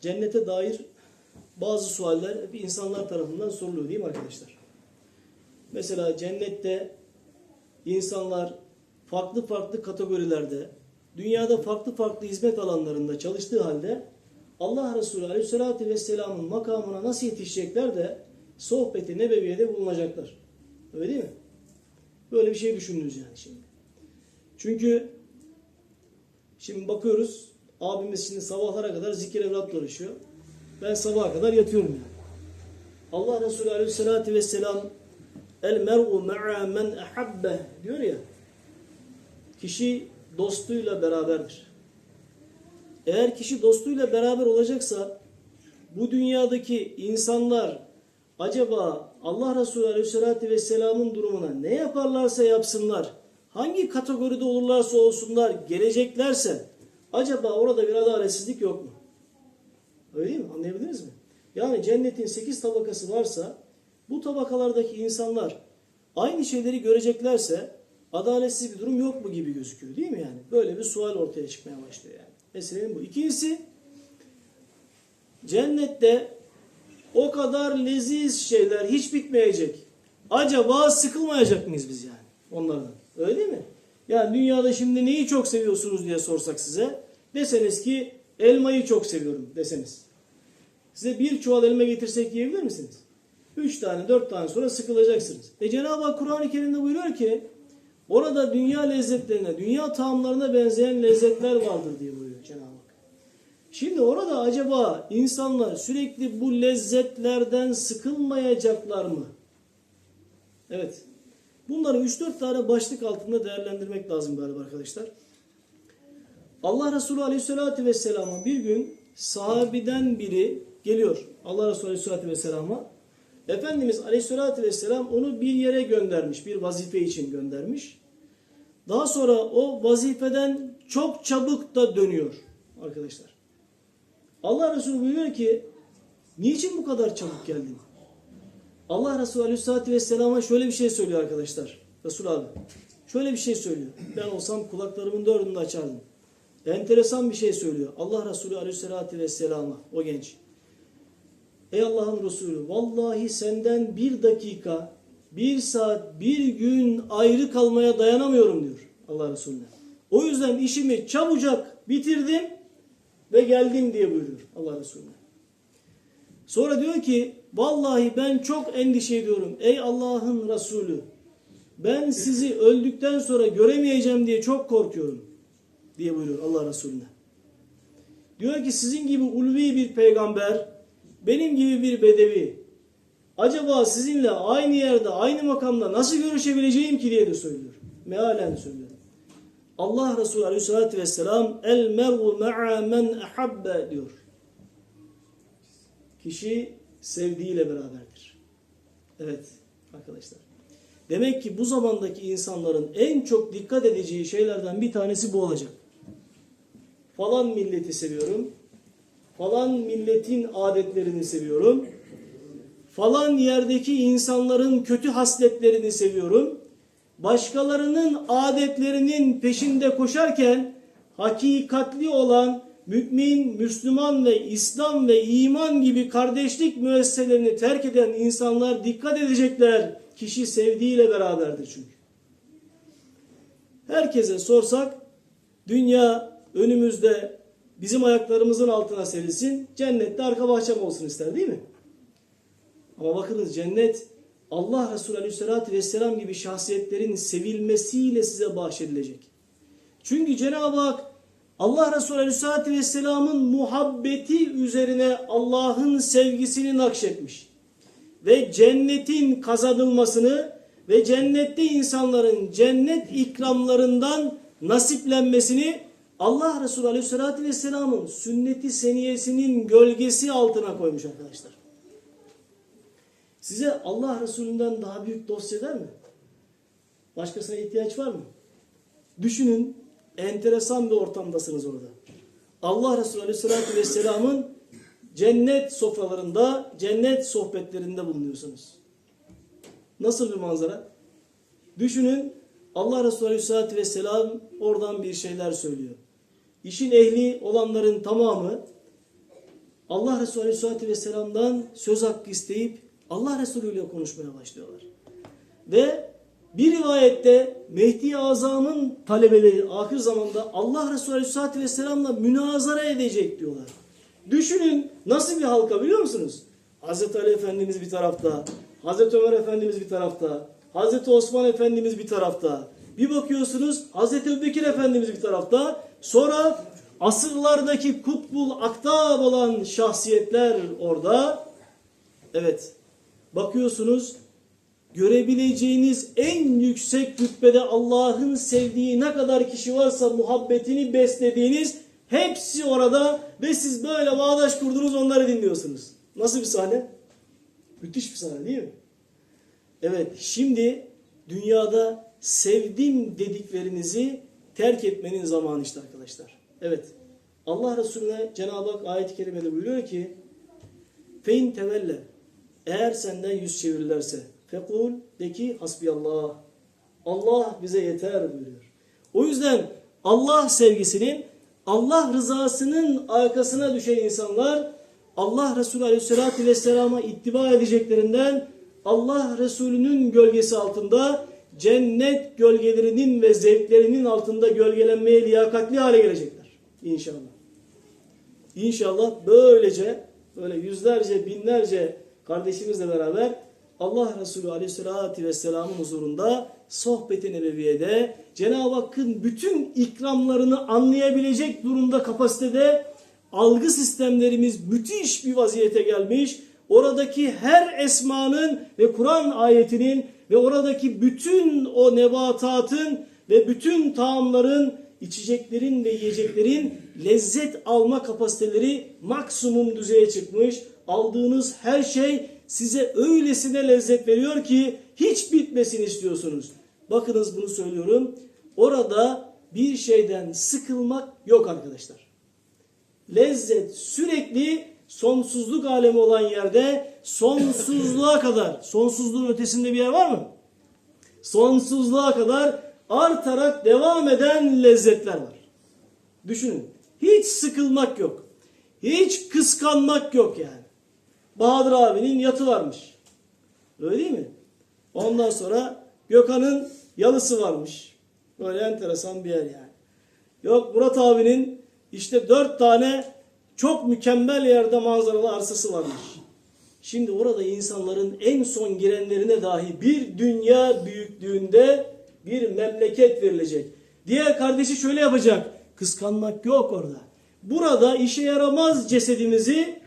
cennete dair bazı sualler hep insanlar tarafından soruluyor değil mi arkadaşlar? Mesela cennette insanlar farklı farklı kategorilerde, dünyada farklı farklı hizmet alanlarında çalıştığı halde Allah Resulü Aleyhisselatü Vesselam'ın makamına nasıl yetişecekler de sohbeti nebeviyede bulunacaklar. Öyle değil mi? Böyle bir şey düşündünüz yani şimdi. Çünkü şimdi bakıyoruz abimiz şimdi sabahlara kadar zikir evlatla uğraşıyor. Ben sabaha kadar yatıyorum yani. Allah Resulü Aleyhisselatü Vesselam El mer'u ma'a men ahabbe diyor ya. Kişi dostuyla beraberdir. Eğer kişi dostuyla beraber olacaksa bu dünyadaki insanlar acaba Allah Resulü Aleyhisselatü Vesselam'ın durumuna ne yaparlarsa yapsınlar, hangi kategoride olurlarsa olsunlar, geleceklerse acaba orada bir adaletsizlik yok mu? Öyle değil mi? Anlayabildiniz mi? Yani cennetin 8 tabakası varsa bu tabakalardaki insanlar aynı şeyleri göreceklerse adaletsiz bir durum yok mu gibi gözüküyor değil mi yani? Böyle bir sual ortaya çıkmaya başlıyor yani. Meselenin bu. İkincisi cennette o kadar leziz şeyler hiç bitmeyecek. Acaba sıkılmayacak mıyız biz yani onlardan? Öyle değil mi? Yani dünyada şimdi neyi çok seviyorsunuz diye sorsak size deseniz ki elmayı çok seviyorum deseniz. Size bir çuval elma getirsek yiyebilir misiniz? Üç tane, dört tane sonra sıkılacaksınız. E Cenab-ı Hak Kur'an-ı Kerim'de buyuruyor ki orada dünya lezzetlerine, dünya taamlarına benzeyen lezzetler vardır diye buyuruyor Cenab-ı Hak. Şimdi orada acaba insanlar sürekli bu lezzetlerden sıkılmayacaklar mı? Evet. Bunları 3-4 tane başlık altında değerlendirmek lazım galiba arkadaşlar. Allah Resulü Aleyhisselatü Vesselam'a bir gün sahabiden biri geliyor. Allah Resulü Aleyhisselatü Vesselam'a. Efendimiz Aleyhisselatü Vesselam onu bir yere göndermiş. Bir vazife için göndermiş. Daha sonra o vazifeden çok çabuk da dönüyor arkadaşlar. Allah Resulü buyuruyor ki niçin bu kadar çabuk geldin? Allah Resulü Aleyhisselatü Vesselam'a şöyle bir şey söylüyor arkadaşlar. Resul abi. Şöyle bir şey söylüyor. Ben olsam kulaklarımın dördünü açardım. Enteresan bir şey söylüyor. Allah Resulü Aleyhisselatü Vesselam'a o genç. Ey Allah'ın Resulü vallahi senden bir dakika, bir saat, bir gün ayrı kalmaya dayanamıyorum diyor Allah Resulüne. O yüzden işimi çabucak bitirdim ve geldim diye buyuruyor Allah Resulüne. Sonra diyor ki vallahi ben çok endişe ediyorum ey Allah'ın Resulü. Ben sizi öldükten sonra göremeyeceğim diye çok korkuyorum diye buyuruyor Allah Resulüne. Diyor ki sizin gibi ulvi bir peygamber, benim gibi bir bedevi, acaba sizinle aynı yerde, aynı makamda nasıl görüşebileceğim ki diye de söylüyor. Mealen söylüyor. Allah Resulü Aleyhisselatü Vesselam el mer'u ma'a men ahabbe diyor. Kişi sevdiğiyle beraberdir. Evet arkadaşlar. Demek ki bu zamandaki insanların en çok dikkat edeceği şeylerden bir tanesi bu olacak. Falan milleti seviyorum. Falan milletin adetlerini seviyorum. Falan yerdeki insanların kötü hasletlerini seviyorum. Başkalarının adetlerinin peşinde koşarken hakikatli olan mümin, Müslüman ve İslam ve iman gibi kardeşlik müesseselerini terk eden insanlar dikkat edecekler. Kişi sevdiğiyle beraberdir çünkü. Herkese sorsak dünya önümüzde bizim ayaklarımızın altına serilsin. Cennette arka bahçem olsun ister değil mi? Ama bakınız cennet Allah Resulü Aleyhisselatü Vesselam gibi şahsiyetlerin sevilmesiyle size bahşedilecek. Çünkü Cenab-ı Hak Allah Resulü Aleyhisselatü Vesselam'ın muhabbeti üzerine Allah'ın sevgisini nakşetmiş. Ve cennetin kazanılmasını ve cennette insanların cennet ikramlarından nasiplenmesini Allah Resulü Aleyhisselatü Vesselam'ın sünneti seniyesinin gölgesi altına koymuş arkadaşlar. Size Allah Resulü'nden daha büyük dost eder mi? Başkasına ihtiyaç var mı? Düşünün enteresan bir ortamdasınız orada. Allah Resulü Aleyhisselatü Vesselam'ın cennet sofralarında, cennet sohbetlerinde bulunuyorsunuz. Nasıl bir manzara? Düşünün Allah Resulü Aleyhisselatü Vesselam oradan bir şeyler söylüyor. İşin ehli olanların tamamı Allah Resulü Aleyhisselatü Vesselam'dan söz hakkı isteyip Allah Resulü ile konuşmaya başlıyorlar. Ve bir rivayette Mehdi Azam'ın talebeleri ahir zamanda Allah Resulü Aleyhisselatü Vesselam'la münazara edecek diyorlar. Düşünün nasıl bir halka biliyor musunuz? Hazreti Ali Efendimiz bir tarafta, Hazreti Ömer Efendimiz bir tarafta, Hazreti Osman Efendimiz bir tarafta. Bir bakıyorsunuz Hazreti Ebubekir Efendimiz bir tarafta. Sonra asırlardaki kutbul aktab olan şahsiyetler orada. Evet. Bakıyorsunuz görebileceğiniz en yüksek rütbede Allah'ın sevdiği ne kadar kişi varsa muhabbetini beslediğiniz hepsi orada ve siz böyle bağdaş kurdunuz onları dinliyorsunuz. Nasıl bir sahne? Müthiş bir sahne değil mi? Evet şimdi dünyada sevdim dediklerinizi terk etmenin zamanı işte arkadaşlar. Evet Allah Resulüne Cenab-ı Hak ayet-i kerimede buyuruyor ki Fein tevelle eğer senden yüz çevirirlerse fekul de ki hasbiyallah Allah bize yeter buyuruyor. O yüzden Allah sevgisinin Allah rızasının arkasına düşen insanlar Allah Resulü Aleyhisselatü Vesselam'a ittiba edeceklerinden Allah Resulü'nün gölgesi altında cennet gölgelerinin ve zevklerinin altında gölgelenmeye liyakatli hale gelecekler. İnşallah. İnşallah böylece böyle yüzlerce binlerce kardeşimizle beraber Allah Resulü Aleyhisselatü Vesselam'ın huzurunda sohbeti nebeviyede Cenab-ı Hakk'ın bütün ikramlarını anlayabilecek durumda kapasitede algı sistemlerimiz müthiş bir vaziyete gelmiş. Oradaki her esmanın ve Kur'an ayetinin ve oradaki bütün o nebatatın ve bütün taamların, içeceklerin ve yiyeceklerin lezzet alma kapasiteleri maksimum düzeye çıkmış. Aldığınız her şey size öylesine lezzet veriyor ki hiç bitmesin istiyorsunuz. Bakınız bunu söylüyorum. Orada bir şeyden sıkılmak yok arkadaşlar. Lezzet sürekli sonsuzluk alemi olan yerde sonsuzluğa kadar, sonsuzluğun ötesinde bir yer var mı? Sonsuzluğa kadar artarak devam eden lezzetler var. Düşünün. Hiç sıkılmak yok. Hiç kıskanmak yok yani. Bahadır abinin yatı varmış. Öyle değil mi? Ondan sonra Gökhan'ın yalısı varmış. Böyle enteresan bir yer yani. Yok Murat abinin işte dört tane çok mükemmel yerde manzaralı arsası varmış. Şimdi orada insanların en son girenlerine dahi bir dünya büyüklüğünde bir memleket verilecek. Diğer kardeşi şöyle yapacak. Kıskanmak yok orada. Burada işe yaramaz cesedimizi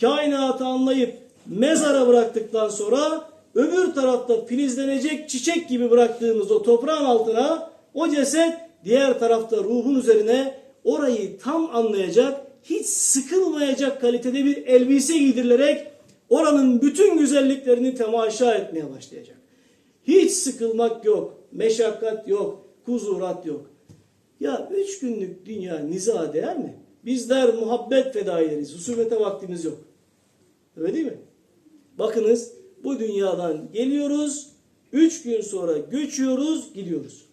kainatı anlayıp mezara bıraktıktan sonra öbür tarafta filizlenecek çiçek gibi bıraktığımız o toprağın altına o ceset diğer tarafta ruhun üzerine orayı tam anlayacak, hiç sıkılmayacak kalitede bir elbise giydirilerek oranın bütün güzelliklerini temaşa etmeye başlayacak. Hiç sıkılmak yok, meşakkat yok, kuzurat yok. Ya üç günlük dünya niza değer mi? Bizler muhabbet fedaileriz. Husumete vaktimiz yok. Öyle değil mi? Bakınız bu dünyadan geliyoruz. Üç gün sonra göçüyoruz, gidiyoruz.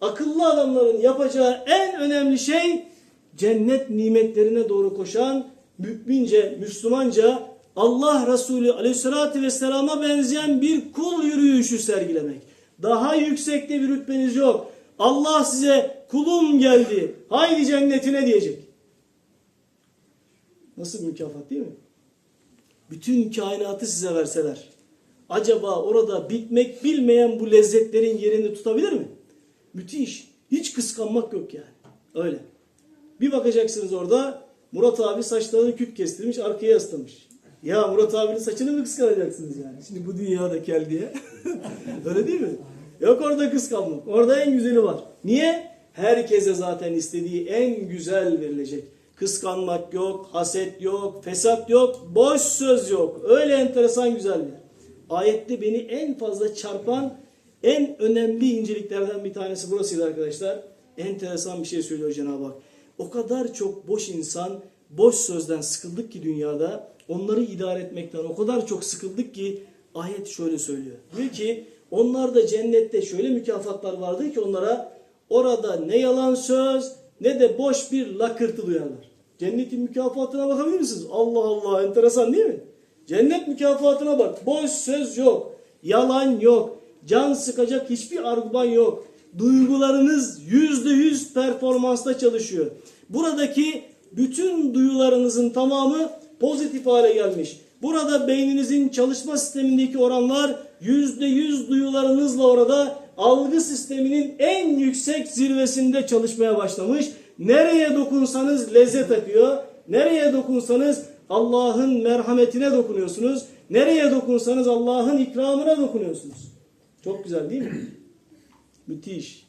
Akıllı adamların yapacağı en önemli şey cennet nimetlerine doğru koşan mümince, Müslümanca Allah Resulü Aleyhisselatü Vesselam'a benzeyen bir kul yürüyüşü sergilemek. Daha yüksekte bir rütbeniz yok. Allah size kulum geldi, haydi cennetine diyecek. Nasıl bir mükafat değil mi? Bütün kainatı size verseler. Acaba orada bitmek bilmeyen bu lezzetlerin yerini tutabilir mi? Müthiş. Hiç kıskanmak yok yani. Öyle. Bir bakacaksınız orada Murat abi saçlarını küt kestirmiş arkaya yaslamış. Ya Murat abinin saçını mı kıskanacaksınız yani? Şimdi bu dünyada kel diye. Öyle değil mi? Yok orada kıskanmak. Orada en güzeli var. Niye? Herkese zaten istediği en güzel verilecek. Kıskanmak yok, haset yok, fesat yok, boş söz yok. Öyle enteresan güzel bir. Ayette beni en fazla çarpan en önemli inceliklerden bir tanesi burasıydı arkadaşlar. Enteresan bir şey söylüyor Cenab-ı Hak. O kadar çok boş insan, boş sözden sıkıldık ki dünyada, onları idare etmekten o kadar çok sıkıldık ki ayet şöyle söylüyor. Diyor ki onlarda cennette şöyle mükafatlar vardır ki onlara orada ne yalan söz ne de boş bir lakırtı duyarlar. Cennetin mükafatına bakabilir misiniz? Allah Allah enteresan değil mi? Cennet mükafatına bak. Boş söz yok. Yalan yok. Can sıkacak hiçbir argüman yok. Duygularınız yüzde yüz performansta çalışıyor. Buradaki bütün duyularınızın tamamı pozitif hale gelmiş. Burada beyninizin çalışma sistemindeki oranlar yüzde yüz duyularınızla orada algı sisteminin en yüksek zirvesinde çalışmaya başlamış. Nereye dokunsanız lezzet akıyor. Nereye dokunsanız Allah'ın merhametine dokunuyorsunuz. Nereye dokunsanız Allah'ın ikramına dokunuyorsunuz. Çok güzel değil mi? Müthiş.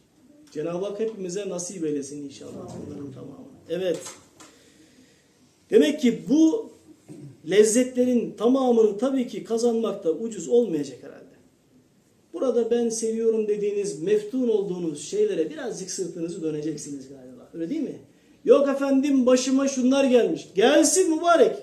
Cenab-ı Hak hepimize nasip eylesin inşallah bunların tamamı. Evet. Demek ki bu lezzetlerin tamamını tabii ki kazanmak da ucuz olmayacak herhalde. Burada ben seviyorum dediğiniz, meftun olduğunuz şeylere birazcık sırtınızı döneceksiniz galiba. Öyle değil mi? Yok efendim başıma şunlar gelmiş. Gelsin mübarek.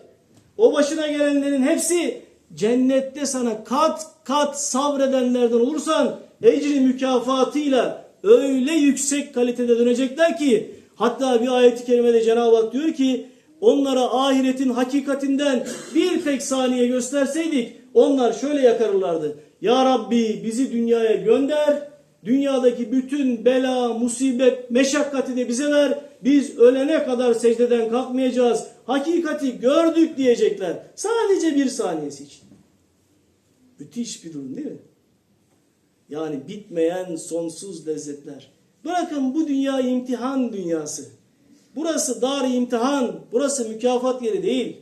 O başına gelenlerin hepsi cennette sana kat kat sabredenlerden olursan ecri mükafatıyla öyle yüksek kalitede dönecekler ki hatta bir ayeti kerimede Cenab-ı Hak diyor ki onlara ahiretin hakikatinden bir tek saniye gösterseydik onlar şöyle yakarırlardı. Ya Rabbi bizi dünyaya gönder. Dünyadaki bütün bela, musibet, meşakkati de bize ver. Biz ölene kadar secdeden kalkmayacağız. Hakikati gördük diyecekler. Sadece bir saniyesi için. Müthiş bir durum değil mi? Yani bitmeyen sonsuz lezzetler. Bırakın bu dünya imtihan dünyası. Burası dar imtihan, burası mükafat yeri değil.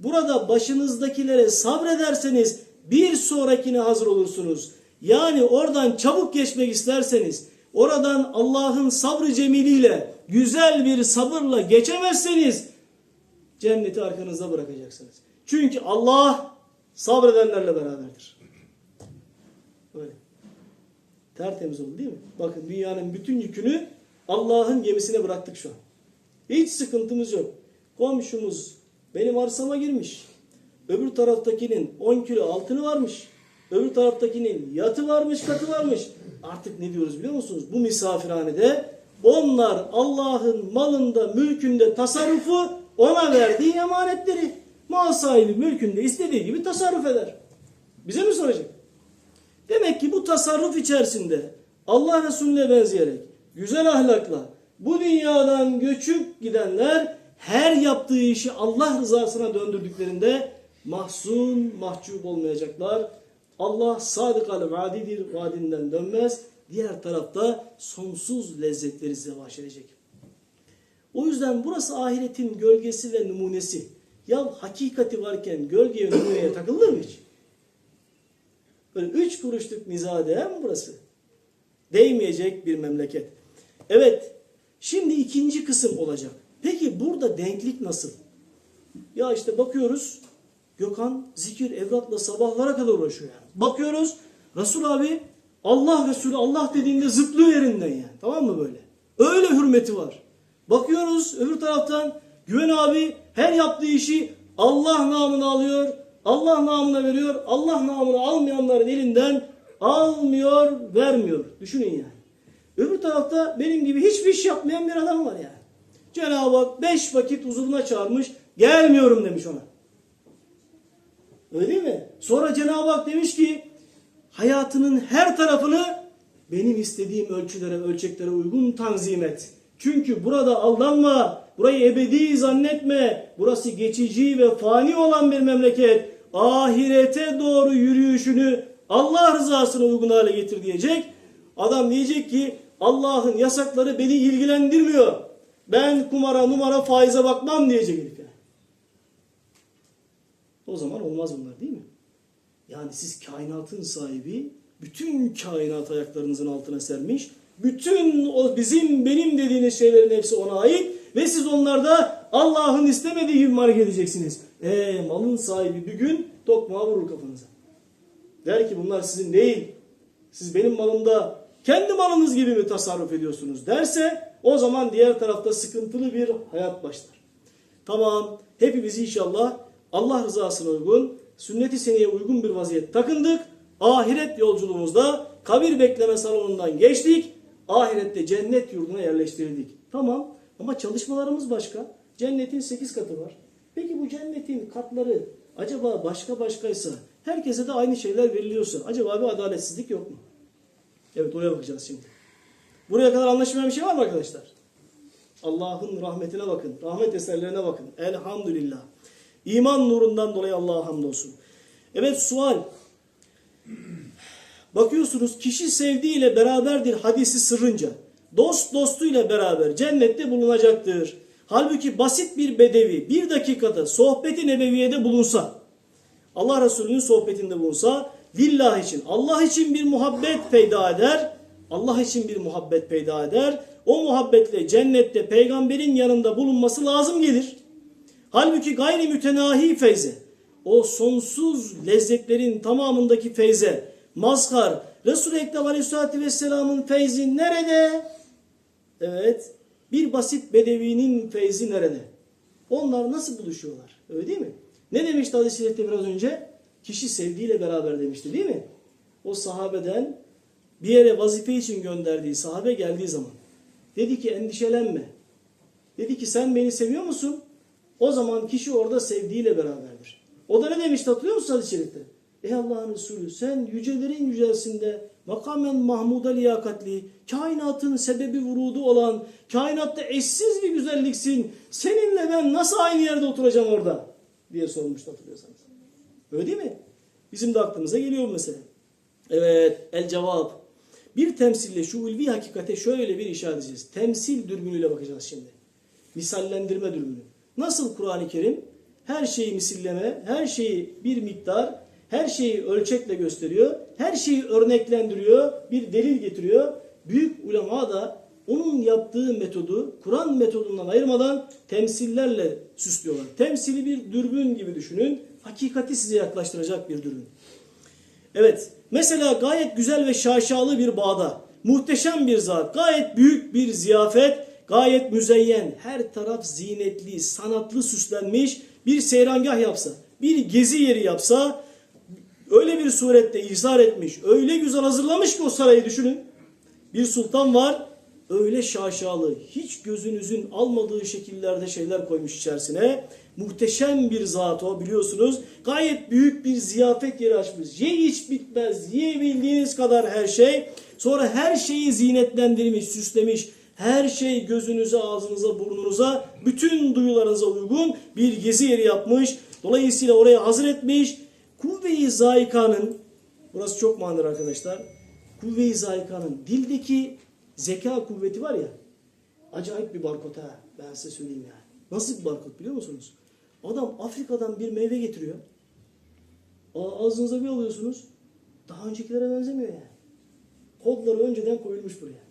Burada başınızdakilere sabrederseniz bir sonrakine hazır olursunuz. Yani oradan çabuk geçmek isterseniz, oradan Allah'ın sabrı cemiliyle, güzel bir sabırla geçemezseniz cenneti arkanızda bırakacaksınız. Çünkü Allah sabredenlerle beraberdir. Tertemiz oldu değil mi? Bakın dünyanın bütün yükünü Allah'ın gemisine bıraktık şu an. Hiç sıkıntımız yok. Komşumuz benim arsama girmiş. Öbür taraftakinin 10 kilo altını varmış. Öbür taraftakinin yatı varmış, katı varmış. Artık ne diyoruz biliyor musunuz? Bu misafirhanede onlar Allah'ın malında, mülkünde tasarrufu ona verdiği emanetleri. Mal sahibi mülkünde istediği gibi tasarruf eder. Bize mi soracak? Demek ki bu tasarruf içerisinde Allah Resulüne benzeyerek, güzel ahlakla bu dünyadan göçüp gidenler her yaptığı işi Allah rızasına döndürdüklerinde mahzun, mahcup olmayacaklar. Allah sadık al vadidir, vaadinden dönmez. Diğer tarafta sonsuz lezzetleri size bahşedecek. O yüzden burası ahiretin gölgesi ve numunesi. Ya hakikati varken gölgeye numuneye takılır mı hiç? Böyle üç kuruşluk mizade mi burası? Değmeyecek bir memleket. Evet, şimdi ikinci kısım olacak. Peki burada denklik nasıl? Ya işte bakıyoruz, Gökhan zikir evratla sabahlara kadar uğraşıyor yani. Bakıyoruz, Resul abi Allah Resulü Allah dediğinde zıplıyor yerinden yani. Tamam mı böyle? Öyle hürmeti var. Bakıyoruz öbür taraftan Güven abi her yaptığı işi Allah namına alıyor. Allah namına veriyor. Allah namına almayanların elinden almıyor, vermiyor. Düşünün yani. Öbür tarafta benim gibi hiçbir iş yapmayan bir adam var yani. Cenab-ı Hak beş vakit huzuruna çağırmış. Gelmiyorum demiş ona. Öyle değil mi? Sonra Cenab-ı Hak demiş ki hayatının her tarafını benim istediğim ölçülere, ölçeklere uygun tanzim et. Çünkü burada aldanma, burayı ebedi zannetme. Burası geçici ve fani olan bir memleket. Ahirete doğru yürüyüşünü Allah rızasına uygun hale getir diyecek. Adam diyecek ki Allah'ın yasakları beni ilgilendirmiyor. Ben kumara, numara, faize bakmam diyecek herif yani. O zaman olmaz bunlar değil mi? Yani siz kainatın sahibi, bütün kainat ayaklarınızın altına sermiş, bütün o bizim benim dediğiniz şeylerin hepsi ona ait ve siz onlarda Allah'ın istemediği gibi hareket edeceksiniz. Eee malın sahibi bir gün tokmağı vurur kafanıza. Der ki bunlar sizin değil. Siz benim malımda kendi malınız gibi mi tasarruf ediyorsunuz derse o zaman diğer tarafta sıkıntılı bir hayat başlar. Tamam hepimiz inşallah Allah rızasına uygun, sünnet-i seneye uygun bir vaziyet takındık. Ahiret yolculuğumuzda kabir bekleme salonundan geçtik. Ahirette cennet yurduna yerleştirildik. Tamam ama çalışmalarımız başka. Cennetin 8 katı var. Peki bu cennetin katları acaba başka başkaysa, herkese de aynı şeyler veriliyorsa acaba bir adaletsizlik yok mu? Evet oraya bakacağız şimdi. Buraya kadar anlaşılmayan bir şey var mı arkadaşlar? Allah'ın rahmetine bakın. Rahmet eserlerine bakın. Elhamdülillah. İman nurundan dolayı Allah'a hamdolsun. Evet sual. Bakıyorsunuz kişi sevdiğiyle beraberdir hadisi sırrınca. Dost dostuyla beraber cennette bulunacaktır. Halbuki basit bir bedevi bir dakikada sohbeti nebeviyede bulunsa, Allah Resulü'nün sohbetinde bulunsa, lillah için, Allah için bir muhabbet peyda eder, Allah için bir muhabbet peyda eder. O muhabbetle cennette peygamberin yanında bulunması lazım gelir. Halbuki gayri mütenahi feyze, o sonsuz lezzetlerin tamamındaki feyze, mazhar, Resul-i Ekrem Aleyhisselatü Vesselam'ın feyzi nerede? Evet, bir basit bedevinin feyzi nerede? Onlar nasıl buluşuyorlar? Öyle değil mi? Ne demişti hadis-i şerifte biraz önce? Kişi sevdiğiyle beraber demişti değil mi? O sahabeden bir yere vazife için gönderdiği sahabe geldiği zaman dedi ki endişelenme. Dedi ki sen beni seviyor musun? O zaman kişi orada sevdiğiyle beraberdir. O da ne demişti hatırlıyor musun hadis-i şerifte? Ey Allah'ın Resulü sen yücelerin yücelsinde makamen mahmuda liyakatli, kainatın sebebi vurudu olan, kainatta eşsiz bir güzelliksin. Seninle ben nasıl aynı yerde oturacağım orada? diye sormuştu hatırlıyorsanız. Öyle değil mi? Bizim de aklımıza geliyor bu mesele. Evet, el cevap. Bir temsille şu ulvi hakikate şöyle bir işaret edeceğiz. Temsil dürbünüyle bakacağız şimdi. Misallendirme dürbünü. Nasıl Kur'an-ı Kerim her şeyi misilleme, her şeyi bir miktar, her şeyi ölçekle gösteriyor, her şeyi örneklendiriyor, bir delil getiriyor. Büyük ulema da onun yaptığı metodu Kur'an metodundan ayırmadan temsillerle süslüyorlar. Temsili bir dürbün gibi düşünün. Hakikati size yaklaştıracak bir dürbün. Evet. Mesela gayet güzel ve şaşalı bir bağda, muhteşem bir zat, gayet büyük bir ziyafet, gayet müzeyyen, her taraf zinetli, sanatlı süslenmiş bir seyrangah yapsa, bir gezi yeri yapsa, öyle bir surette izhar etmiş, öyle güzel hazırlamış ki o sarayı düşünün. Bir sultan var, öyle şaşalı, hiç gözünüzün almadığı şekillerde şeyler koymuş içerisine. Muhteşem bir zat o biliyorsunuz. Gayet büyük bir ziyafet yeri açmış. Ye hiç bitmez, yiyebildiğiniz kadar her şey. Sonra her şeyi zinetlendirmiş, süslemiş. Her şey gözünüze, ağzınıza, burnunuza, bütün duyularınıza uygun bir gezi yeri yapmış. Dolayısıyla oraya hazır etmiş. Kuvve-i Zayika'nın, burası çok manidar arkadaşlar. Kuvve-i Zayika'nın dildeki zeka kuvveti var ya, acayip bir barkod ha. Ben size söyleyeyim yani. Nasıl bir barkod biliyor musunuz? Adam Afrika'dan bir meyve getiriyor. Ağzınıza bir alıyorsunuz. Daha öncekilere benzemiyor yani. Kodları önceden koyulmuş buraya.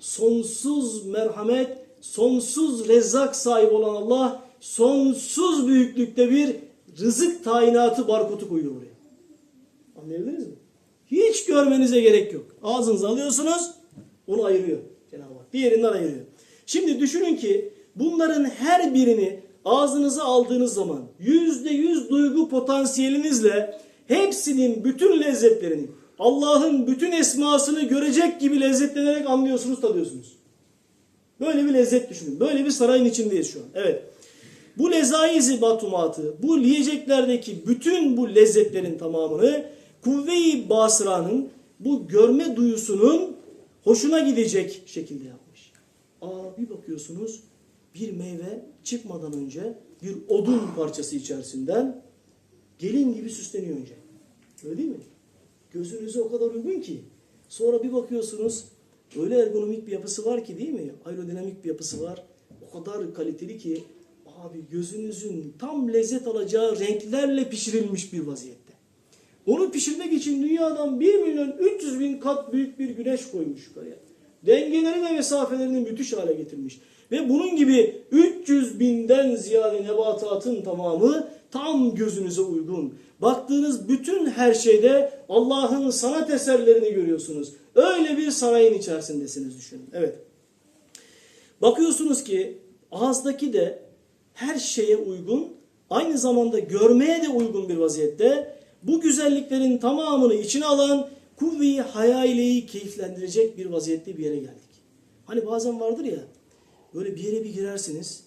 Sonsuz merhamet, sonsuz rezzak sahibi olan Allah, sonsuz büyüklükte bir rızık tayinatı barkodu koyuyor buraya. Anlayabildiniz mi? Hiç görmenize gerek yok. Ağzınıza alıyorsunuz, onu ayırıyor Cenab-ı Hak. Diğerinden ayırıyor. Şimdi düşünün ki bunların her birini ağzınıza aldığınız zaman yüzde yüz duygu potansiyelinizle hepsinin bütün lezzetlerini Allah'ın bütün esmasını görecek gibi lezzetlenerek anlıyorsunuz, tadıyorsunuz. Böyle bir lezzet düşünün. Böyle bir sarayın içindeyiz şu an. Evet. Bu lezaizi batumatı, bu yiyeceklerdeki bütün bu lezzetlerin tamamını kuvve-i basıranın bu görme duyusunun hoşuna gidecek şekilde yapmış. Aa bir bakıyorsunuz bir meyve çıkmadan önce bir odun parçası içerisinden gelin gibi süsleniyor önce. Öyle değil mi? Gözünüze o kadar uygun ki. Sonra bir bakıyorsunuz öyle ergonomik bir yapısı var ki değil mi? Aerodinamik bir yapısı var. O kadar kaliteli ki abi gözünüzün tam lezzet alacağı renklerle pişirilmiş bir vaziyette. Onu pişirmek için dünyadan 1 milyon 300 bin kat büyük bir güneş koymuş yukarıya. Dengeleri ve mesafelerini müthiş hale getirmiş. Ve bunun gibi 300 binden ziyade nebatatın tamamı tam gözünüze uygun. Baktığınız bütün her şeyde Allah'ın sanat eserlerini görüyorsunuz. Öyle bir sarayın içerisindesiniz düşünün. Evet. Bakıyorsunuz ki ağızdaki de her şeye uygun, aynı zamanda görmeye de uygun bir vaziyette bu güzelliklerin tamamını içine alan kuvve-i hayaliyi keyiflendirecek bir vaziyette bir yere geldik. Hani bazen vardır ya böyle bir yere bir girersiniz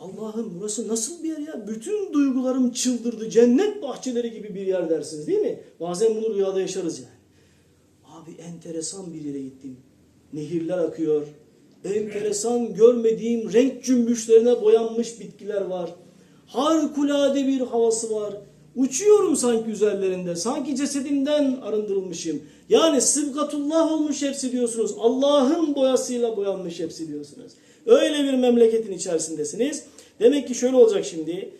Allah'ım burası nasıl bir yer ya? Bütün duygularım çıldırdı. Cennet bahçeleri gibi bir yer dersiniz değil mi? Bazen bunu rüyada yaşarız yani. Abi enteresan bir yere gittim. Nehirler akıyor. Enteresan görmediğim renk cümbüşlerine boyanmış bitkiler var. Harikulade bir havası var. Uçuyorum sanki üzerlerinde. Sanki cesedimden arındırılmışım. Yani sıbgatullah olmuş hepsi diyorsunuz. Allah'ın boyasıyla boyanmış hepsi diyorsunuz. Öyle bir memleketin içerisindesiniz. Demek ki şöyle olacak şimdi.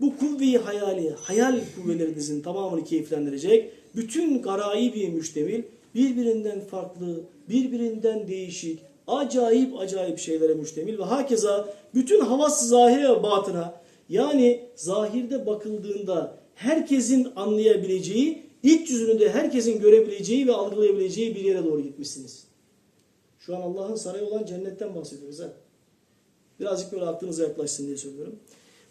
Bu kuvve-i hayali, hayal kuvvelerinizin tamamını keyiflendirecek. Bütün garaibi müştemil, birbirinden farklı, birbirinden değişik, acayip acayip şeylere müştemil ve hakeza bütün havas zahire ve batına yani zahirde bakıldığında herkesin anlayabileceği, iç yüzünü de herkesin görebileceği ve algılayabileceği bir yere doğru gitmişsiniz. Şu an Allah'ın sarayı olan cennetten bahsediyoruz ha. Birazcık böyle aklınıza yaklaşsın diye söylüyorum.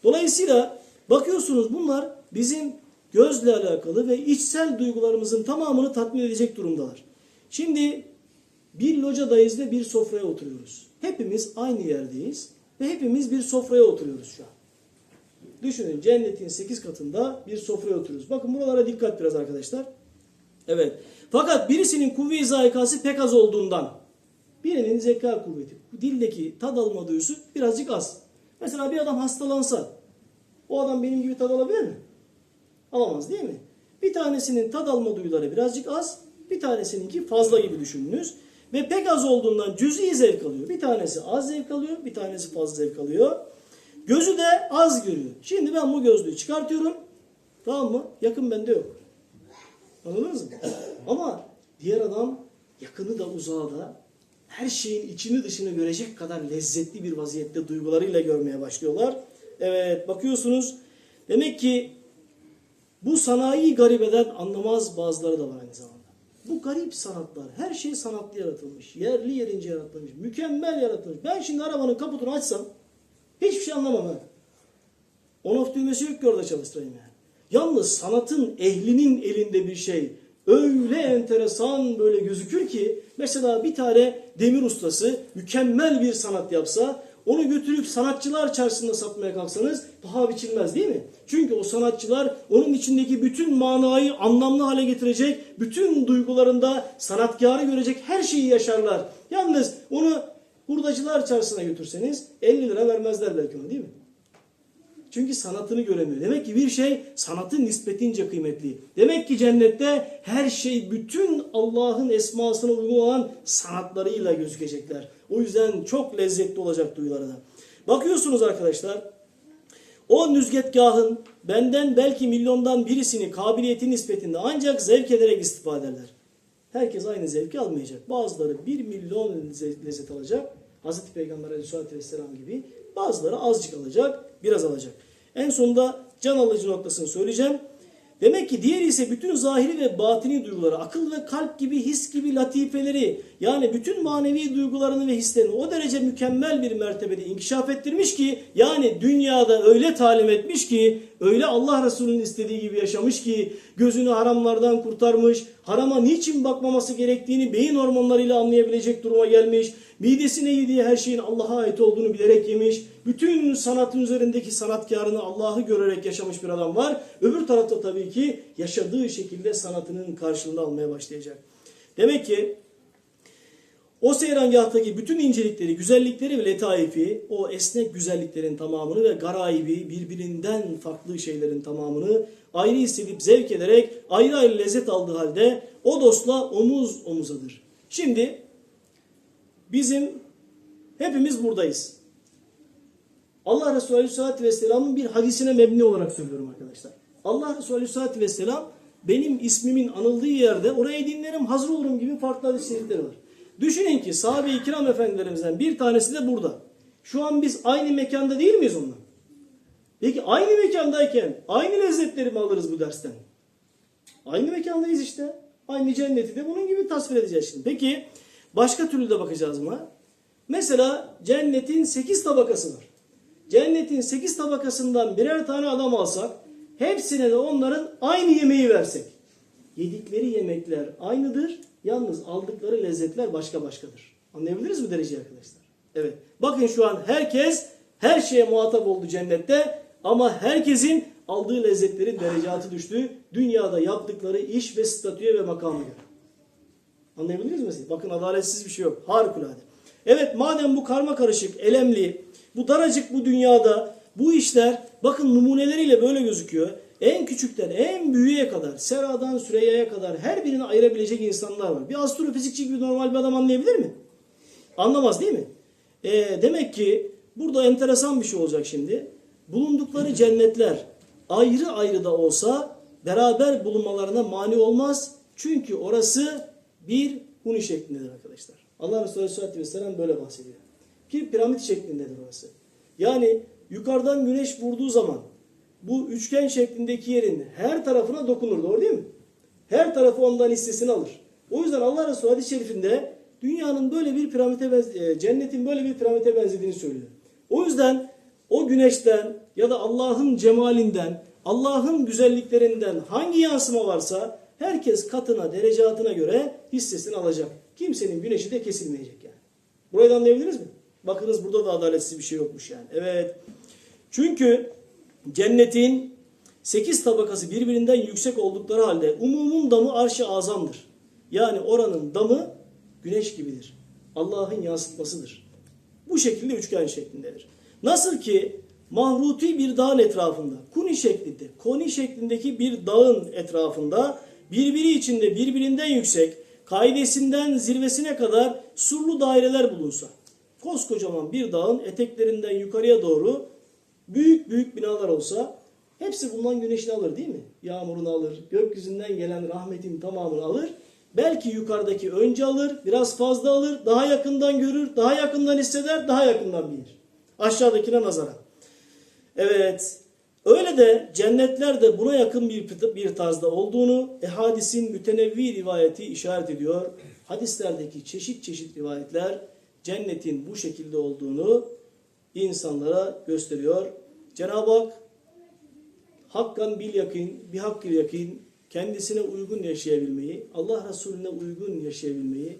Dolayısıyla bakıyorsunuz bunlar bizim gözle alakalı ve içsel duygularımızın tamamını tatmin edecek durumdalar. Şimdi bir locadayız ve bir sofraya oturuyoruz. Hepimiz aynı yerdeyiz ve hepimiz bir sofraya oturuyoruz şu an. Düşünün cennetin 8 katında bir sofraya oturuyoruz. Bakın buralara dikkat biraz arkadaşlar. Evet. Fakat birisinin kuvve-i zayikası pek az olduğundan birinin zeka kuvveti, dildeki tad alma duyusu birazcık az. Mesela bir adam hastalansa o adam benim gibi tad alabilir mi? Alamaz değil mi? Bir tanesinin tad alma duyuları birazcık az, bir tanesininki fazla gibi düşününüz. Ve pek az olduğundan cüz'i zevk alıyor. Bir tanesi az zevk alıyor, bir tanesi fazla zevk alıyor. Gözü de az görüyor. Şimdi ben bu gözlüğü çıkartıyorum. Tamam mı? Yakın bende yok. Anladınız mı? Ama diğer adam yakını da uzağı da her şeyin içini dışını görecek kadar lezzetli bir vaziyette duygularıyla görmeye başlıyorlar. Evet bakıyorsunuz. Demek ki bu sanayi garip eden anlamaz bazıları da var aynı zamanda. Bu garip sanatlar, her şey sanatlı yaratılmış. Yerli yerince yaratılmış. Mükemmel yaratılmış. Ben şimdi arabanın kaputunu açsam hiçbir şey anlamam ha. On off düğmesi yok ki orada çalıştırayım yani. Yalnız sanatın ehlinin elinde bir şey öyle enteresan böyle gözükür ki mesela bir tane demir ustası mükemmel bir sanat yapsa onu götürüp sanatçılar çarşısında satmaya kalksanız paha biçilmez değil mi? Çünkü o sanatçılar onun içindeki bütün manayı anlamlı hale getirecek, bütün duygularında sanatkarı görecek her şeyi yaşarlar. Yalnız onu hurdacılar çarşısına götürseniz 50 lira vermezler belki ona değil mi? Çünkü sanatını göremiyor. Demek ki bir şey sanatın nispetince kıymetli. Demek ki cennette her şey bütün Allah'ın esmasına uygun olan sanatlarıyla gözükecekler. O yüzden çok lezzetli olacak duyuları. Bakıyorsunuz arkadaşlar o nüzgetgahın benden belki milyondan birisini kabiliyeti nispetinde ancak zevk ederek istifade ederler. Herkes aynı zevki almayacak. Bazıları bir milyon lezzet alacak. Hazreti Peygamber Aleyhisselatü Vesselam gibi. Bazıları azıcık alacak, biraz alacak. En sonunda can alıcı noktasını söyleyeceğim. Demek ki diğeri ise bütün zahiri ve batini duyguları, akıl ve kalp gibi, his gibi latifeleri, yani bütün manevi duygularını ve hislerini o derece mükemmel bir mertebede inkişaf ettirmiş ki, yani dünyada öyle talim etmiş ki, öyle Allah Resulü'nün istediği gibi yaşamış ki, gözünü haramlardan kurtarmış, harama niçin bakmaması gerektiğini beyin hormonlarıyla anlayabilecek duruma gelmiş, midesine yediği her şeyin Allah'a ait olduğunu bilerek yemiş, bütün sanatın üzerindeki sanatkarını Allah'ı görerek yaşamış bir adam var. Öbür tarafta tabii ki yaşadığı şekilde sanatının karşılığını almaya başlayacak. Demek ki o seyrangahtaki bütün incelikleri, güzellikleri ve letaifi, o esnek güzelliklerin tamamını ve garaibi, birbirinden farklı şeylerin tamamını ayrı hissedip zevk ederek ayrı ayrı lezzet aldığı halde o dostla omuz omuzadır. Şimdi bizim hepimiz buradayız. Allah Resulü Aleyhisselatü Vesselam'ın bir hadisine mebni olarak söylüyorum arkadaşlar. Allah Resulü Aleyhisselatü Vesselam benim ismimin anıldığı yerde oraya dinlerim hazır olurum gibi farklı hadis var. Düşünün ki sahabe-i kiram efendilerimizden bir tanesi de burada. Şu an biz aynı mekanda değil miyiz onunla? Peki aynı mekandayken aynı lezzetleri mi alırız bu dersten? Aynı mekandayız işte. Aynı cenneti de bunun gibi tasvir edeceğiz şimdi. Peki başka türlü de bakacağız buna. Mesela cennetin 8 tabakası var. Cennetin 8 tabakasından birer tane adam alsak, hepsine de onların aynı yemeği versek. Yedikleri yemekler aynıdır, yalnız aldıkları lezzetler başka başkadır. Anlayabildiniz mi dereceyi arkadaşlar? Evet. Bakın şu an herkes Her şeye muhatap oldu cennette ama herkesin aldığı lezzetlerin derecatı düştü. Dünyada yaptıkları iş ve statüye ve makama göre. Anlayabildiniz mi siz? Bakın adaletsiz bir şey yok. Harikulade. Evet madem bu karma karışık, elemli, bu daracık bu dünyada bu işler bakın numuneleriyle böyle gözüküyor. En küçükten en büyüğe kadar, Sera'dan Süreyya'ya kadar her birini ayırabilecek insanlar var. Bir astrofizikçi gibi normal bir adam anlayabilir mi? Anlamaz değil mi? Ee, demek ki burada enteresan bir şey olacak şimdi. Bulundukları cennetler ayrı ayrı da olsa beraber bulunmalarına mani olmaz. Çünkü orası bir huni şeklindedir arkadaşlar. Allah Resulü Aleyhisselatü Vesselam böyle bahsediyor. Bir piramit şeklindedir orası. Yani yukarıdan güneş vurduğu zaman bu üçgen şeklindeki yerin her tarafına dokunur. Doğru değil mi? Her tarafı ondan hissesini alır. O yüzden Allah Resulü hadis-i şerifinde dünyanın böyle bir piramite benz- e, cennetin böyle bir piramite benzediğini söylüyor. O yüzden o güneşten ya da Allah'ın cemalinden, Allah'ın güzelliklerinden hangi yansıma varsa herkes katına, derecatına göre hissesini alacak. Kimsenin güneşi de kesilmeyecek yani. Burayı da anlayabildiniz mi? Bakınız burada da adaletsiz bir şey yokmuş yani. Evet. Çünkü cennetin 8 tabakası birbirinden yüksek oldukları halde umumun damı arş-ı azamdır. Yani oranın damı güneş gibidir. Allah'ın yansıtmasıdır. Bu şekilde üçgen şeklindedir. Nasıl ki mahruti bir dağın etrafında, kuni şeklinde, koni şeklindeki bir dağın etrafında birbiri içinde birbirinden yüksek, kaidesinden zirvesine kadar surlu daireler bulunsa, koskocaman bir dağın eteklerinden yukarıya doğru büyük büyük binalar olsa hepsi bundan güneşini alır değil mi? Yağmurunu alır, gökyüzünden gelen rahmetin tamamını alır. Belki yukarıdaki önce alır, biraz fazla alır, daha yakından görür, daha yakından hisseder, daha yakından bilir. Aşağıdakine nazaran. Evet, öyle de cennetler de buna yakın bir, bir tarzda olduğunu ehadisin mütenevvi rivayeti işaret ediyor. Hadislerdeki çeşit çeşit rivayetler cennetin bu şekilde olduğunu insanlara gösteriyor. Cenab-ı Hak hakkan bil yakin, bir hakkı yakin, kendisine uygun yaşayabilmeyi, Allah Resulüne uygun yaşayabilmeyi,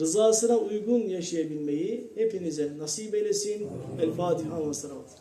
rızasına uygun yaşayabilmeyi hepinize nasip eylesin. El Fatiha ve selavat.